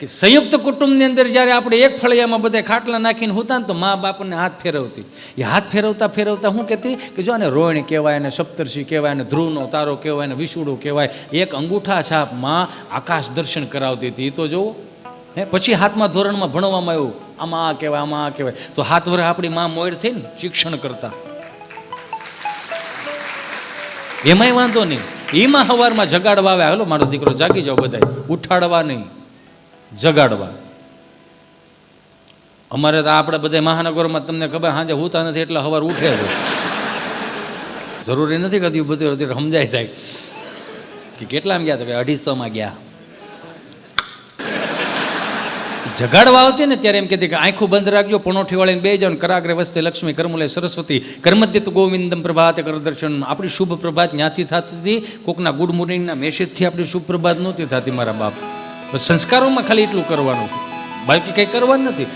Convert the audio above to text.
કે સંયુક્ત કુટુંબની અંદર જ્યારે આપણે એક ફળિયામાં બધા ખાટલા નાખીને હોતા ને તો મા બાપને હાથ ફેરવતી. એ હાથ ફેરવતા ફેરવતા શું કહેતી કે જો આને રોહિણી કહેવાય ને સપ્તર્ષિ કહેવાય ને ધ્રુવનો તારો કહેવાય ને વિષુડો કહેવાય, એક અંગૂઠા છાપમાં આકાશ દર્શન કરાવતી હતી. એ તો જોવો. હે, પછી હાથમાં ધોરણમાં ભણવામાં આવ્યું. આમાં આ કહેવાય, આમાં આ કહેવાય. તો હાથ વર આપણી માં મોડ થઈ ને શિક્ષણ કરતા. એમાંય વાંધો નહીં. એમાં સવારમાં જગાડવા આવે. હાલો, મારો દીકરો જાગી જાઓ બધા ઉઠાડવા નહીં. જગાડવા. અમારે તો આપણે બધા મહાનગરોમાં તમને ખબર સાંજે હોતા નથી એટલે હવાર ઉઠે છે જરૂરી નથી કદી બધું અત્યારે સમજાય થાય. કે કેટલામાં ગયા તો અઢીસોમાં ગયા. જગાડવા આવતી ને ત્યારે એમ કહેતી કે આંખું બંધ રાખજો પણોઠી વાળીને બે જાવ કરાગ્રે વસ્તે, લક્ષ્મી કરમુલે સરસ્વતી કર્મદ્યત ગોવિંદમ પ્રભાતે કરદર્શન. આપણી શુભ પ્રભાત ન્યાથી થતી હતી. કોકના ગુડ મોર્નિંગના મેસેજથી આપણી શુભ પ્રભાત નહોતી થતી, મારા બાપ. સંસ્કારોમાં ખાલી એટલું કરવાનું બાકી કંઈ કરવાનું નથી.